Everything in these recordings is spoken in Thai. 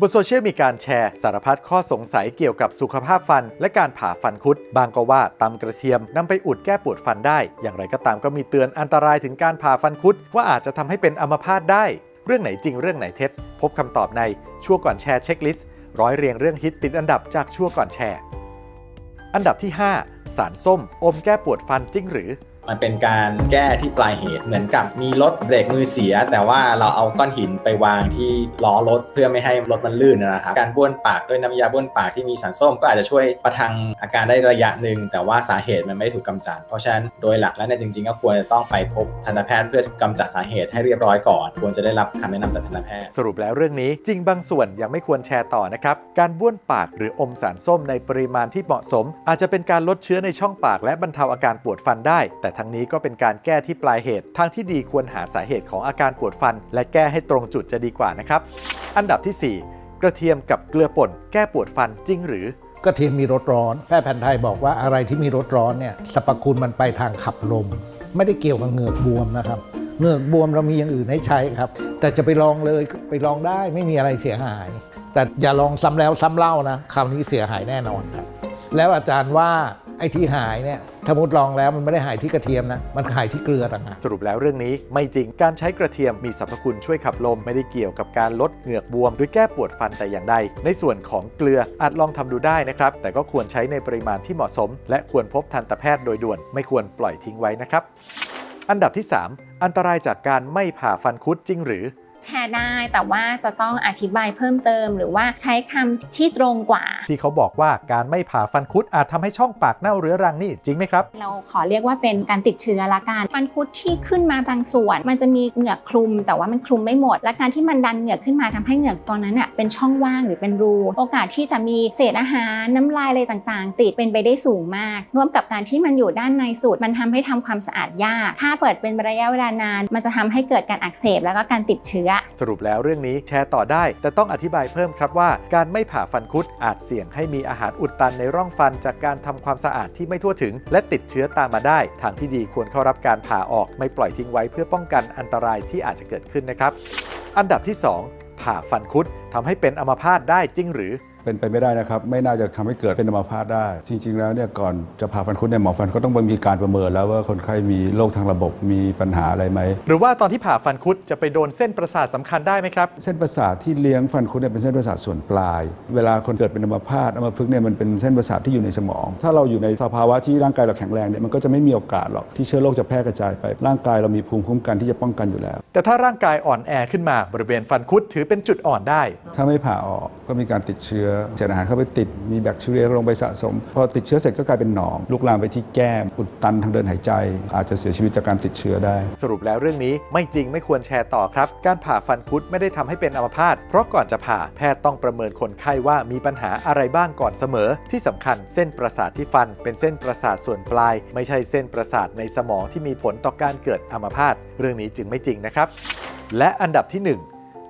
บนโซเชียลมีการแชร์สารพัดข้อสงสัยเกี่ยวกับสุขภาพฟัน และการผ่าฟันคุด บางก็ว่าตำกระเทียมนำไปอุดแก้ปวดฟันได้ อย่างไรก็ตามก็มีเตือนอันตรายถึงการผ่าฟันคุด ว่าอาจจะทำให้เป็นอัมพาตได้ เรื่องไหนจริงเรื่องไหนเท็จ พบคำตอบในชั่วก่อนแชร์เช็คลิสต์ร้อยเรียงเรื่องฮิตติดอันดับจากชั่วก่อนแชร์ อันดับที่ 5 สารส้มอมแก้ปวดฟันจริงหรือ มันเป็นการแก้ที่ปลายเหตุเหมือนกับมีรถเบรกมือเสีย แต่ว่าเราเอาก้อนหินไปวางที่ล้อรถเพื่อไม่ให้รถมันลื่นนะครับการบ้วนปากด้วยน้ำยาบ้วนปากที่มีสารส้มก็อาจจะช่วยประทังอาการได้ระยะหนึ่งแต่ว่าสาเหตุมันไม่ได้ถูกกำจัด เพราะฉะนั้นโดยหลักแล้วเนี่ยจริงๆก็ควรจะต้องไปพบทันตแพทย์เพื่อกำจัดสาเหตุให้เรียบร้อยก่อน ควรจะได้รับคำแนะนำจากทันตแพทย์สรุปแล้วเรื่องนี้จริงบางส่วนยังไม่ควรแชร์ต่อนะครับการบ้วนปากหรืออมสารส้มในปริมาณที่เหมาะสม อาจจะเป็นการลดเชื้อในช่องปากและบรรเทาอาการปวดฟันได้ แต่ทั้งนี้ก็เป็นการแก้ที่ปลายเหตุ ทางที่ดีควรหาสาเหตุของอาการปวดฟัน และแก้ให้ตรงจุดจะดีกว่านะครับ อันดับที่ 4 กระเทียมกับเกลือป่น แก้ปวดฟันจริงหรือกระเทียมมีรสร้อน แพทย์แผนไทยบอกว่าอะไรที่มีรสร้อนเนี่ยสรรพคุณมันไปทางขับลม ไม่ได้เกี่ยวกับเหงือกบวมนะครับเหงือกบวมเรามีอย่างอื่นให้ใช้ครับ แต่จะไปลองเลยไปลองได้ไม่มีอะไรเสียหาย แต่อย่าลองซ้ำแล้วซ้ำเล่านะคราวนี้เสียหายแน่นอนครับแล้วอาจารย์ว่า ไอ้ที่หายเนี่ยถ้ามุดลองแล้วมันไม่ได้หายที่กระเทียมนะ มันหายที่เกลือต่างหากสรุปแล้วเรื่องนี้ไม่จริงการใช้กระเทียมมีสรรพคุณช่วยขับลมไม่ได้เกี่ยวกับการลดเหงือกบวม หรือแก้ปวดฟันแต่อย่างใด ในส่วนของเกลืออาจลองทำดูได้นะครับ แต่ก็ควรใช้ในปริมาณที่เหมาะสม และควรพบทันตแพทย์โดยด่วน ไม่ควรปล่อยทิ้งไว้นะครับ อันดับที่ 3 อันตรายจากการไม่ผ่าฟันคุดจริงหรือ แชร์ได้ แต่ว่าจะต้องอธิบายเพิ่มเติม หรือว่าใช้คำที่ตรงกว่า ที่เขาบอกว่าการไม่ผ่าฟันคุดอาจทำให้ช่องปากเน่าเรื้อรังนี่จริงไหมครับ เราขอเรียกว่าเป็นการติดเชื้อละกันฟันคุดที่ขึ้นมาบางส่วน มันจะมีเหงือกคลุม แต่ว่ามันคลุมไม่หมด และการที่มันดันเหงือกขึ้นมาทำให้เหงือกตัวนั้นเน่ะเป็นช่องว่างหรือเป็นรู โอกาสที่จะมีเศษอาหารน้ำลายอะไรต่างๆ ติดเป็นไปได้สูงมาก ร่วมกับการที่มันอยู่ด้านในสุดมันทำให้ทำความสะอาดยาก ถ้าเปิดเป็นระยะเวลานาน มันจะทำให้เกิดการอักเสบแล้วก็การติดเชื้อสรุปแล้วเรื่องนี้แชร์ต่อได้ แต่ต้องอธิบายเพิ่มครับว่า การไม่ผ่าฟันคุดอาจเสี่ยงให้มีอาหารอุดตันในร่องฟันจากการทำความสะอาดที่ไม่ทั่วถึง และติดเชื้อตามมาได้ ทางที่ดีควรเข้ารับการผ่าออกไม่ปล่อยทิ้งไว้เพื่อป้องกันอันตรายที่อาจจะเกิดขึ้นนะครับ อันดับที่ 2 ผ่าฟันคุดทำให้เป็นอัมพาตได้จริงหรือ เป็นไปไม่ได้นะครับ ไม่น่าจะทำให้เกิดเป็นอัมพาตได้ จริง ๆ แล้วเนี่ยก่อนจะผ่าฟันคุดเนี่ยหมอฟันก็ต้องมีการประเมินแล้วว่าคนไข้มีโรคทางระบบมีปัญหาอะไรไหมหรือว่าตอนที่ผ่าฟันคุดจะไปโดนเส้นประสาทสำคัญได้ไหมครับ เส้นประสาทที่เลี้ยงฟันคุดเนี่ยเป็นเส้นประสาทส่วนปลาย เวลาคนเกิดเป็นอัมพาตอัมพฤกษ์เนี่ยมันเป็นเส้นประสาทที่อยู่ในสมอง ถ้าเราอยู่ในสภาวะที่ร่างกายเราแข็งแรงเนี่ยมันก็จะไม่มีโอกาสหรอกที่เชื้อโรคจะแพร่กระจายไป ร่างกายเรามีภูมิคุ้มกันที่จะป้องกันอยู่แล้ว แต่ถ้าร่างกายอ่อนแอขึ้นมาบริเวณฟันคุดถือเป็นจุดอ่อนได้ ถ้าไม่ผ่าออกก็มีการติดเชื้อเศษอาหารเข้าไปติดมีแบคทีเรียลงไปสะสม พอติดเชื้อเสร็จก็กลายเป็นหนองลุกลามไปที่แก้มอุดตันทางเดินหายใจ อาจจะเสียชีวิตจากการติดเชื้อได้ สรุปแล้วเรื่องนี้ไม่จริงไม่ควรแชร์ต่อครับ การผ่าฟันคุดไม่ได้ทำให้เป็นอัมพาตเพราะก่อนจะผ่าแพทย์ต้องประเมินคนไข้ว่ามีปัญหาอะไรบ้างก่อนเสมอ ที่สำคัญเส้นประสาทที่ฟันเป็นเส้นประสาทส่วนปลาย ไม่ใช่เส้นประสาทในสมองที่มีผลต่อการเกิดอัมพาตเรื่องนี้จึงไม่จริงนะครับและอันดับที่หนึ่ง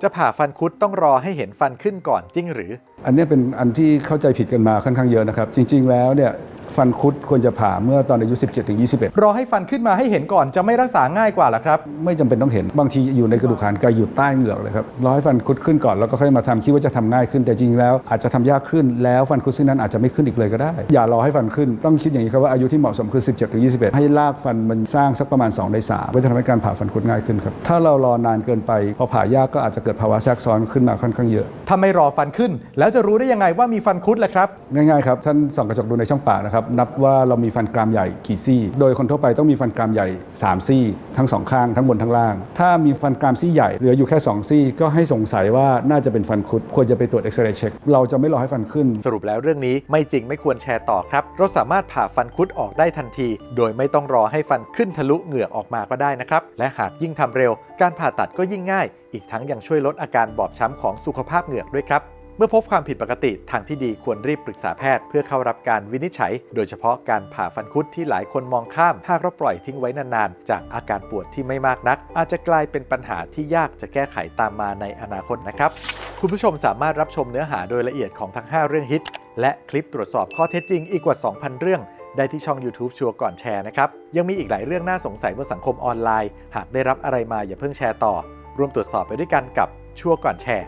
จะผ่าฟันคุดต้องรอให้เห็นฟันขึ้นก่อนจริงหรือ อันนี้เป็นอันที่เข้าใจผิดกันมาค่อนข้างเยอะนะครับ จริง ๆ แล้วเนี่ย ฟันคุดควรจะผ่าเมื่อตอนอายุ 17-21 รอให้ฟันขึ้นมาให้เห็นก่อนจะไม่รักษาง่ายกว่าหรอครับ ไม่จำเป็นต้องเห็นบางทีอยู่ในกระดูกขานไกลอยู่ใต้เหงือกเลยครับรอให้ฟันคุดขึ้นก่อนแล้วก็ค่อยมาทำคิดว่าจะทำง่ายขึ้นแต่จริงแล้ว อาจจะทำยากขึ้นแล้วฟันคุดซึ่งนั้นอาจจะไม่ขึ้นอีกเลยก็ได้ อย่ารอให้ฟันขึ้นต้องคิดอย่างนี้ครับว่าอายุที่เหมาะสมคือ 17ถึง21 ให้ลากฟันมันสร้างสักประมาณ2ใน3เพื่อจะทำให้การผ่าฟันคุดง่ายขึ้นครับถ้าเรารอนานเกินไป พอผ่ายากก็อาจจะเกิดภาวะแทรกซ้อนขึ้นมาค่อนข้างเยอะถ้าไม่รอฟันขึ้น แล้วจะรู้ได้ยังไงว่ามีฟันคุดล่ะครับง่ายๆครับท่านส่องกระจกดูในช่องปากนะครับนับว่าเรามีฟันกรามใหญ่กี่ซี่ โดยคนทั่วไปต้องมีฟันกรามใหญ่ 3 ซี่ ทั้งสองข้างทั้งบนทั้งล่าง ถ้ามีฟันกรามซี่ใหญ่เหลืออยู่แค่ 2 ซี่ ก็ให้สงสัยว่าน่าจะเป็นฟันคุดควรจะไปตรวจเอ็กซเรย์เช็คเราจะไม่รอให้ฟันขึ้น สรุปแล้วเรื่องนี้ไม่จริงไม่ควรแชร์ต่อครับ เราสามารถผ่าฟันคุดออกได้ทันที โดยไม่ต้องรอให้ฟันขึ้นทะลุเหงือกออกมาก็ได้นะครับและหากยิ่งทำเร็ว การผ่าตัดก็ยิ่งง่าย อีกทั้งยังช่วยลดอาการบอบช้ำของสุขภาพเหงือกด้วยครับ เมื่อพบความผิดปกติทางที่ดีควรรีบปรึกษาแพทย์เพื่อเข้ารับการวินิจฉัย โดยเฉพาะการผ่าฟันคุดที่หลายคนมองข้าม หากเราปล่อยทิ้งไว้นานๆ จากอาการปวดที่ไม่มากนัก อาจจะกลายเป็นปัญหาที่ยากจะแก้ไขตามมาในอนาคตนะครับ คุณผู้ชมสามารถรับชมเนื้อหาโดยละเอียดของทั้ง 5 เรื่องฮิต และคลิปตรวจสอบข้อเท็จจริงอีกกว่า 2,000 เรื่องได้ที่ช่อง YouTube ชัวร์ก่อนแชร์นะครับ ยังมีอีกหลายเรื่องน่าสงสัยบนสังคมออนไลน์ หากได้รับอะไรมาอย่าเพิ่งแชร์ต่อ ร่วมตรวจสอบไปด้วยกันกับชัวร์ก่อนแชร์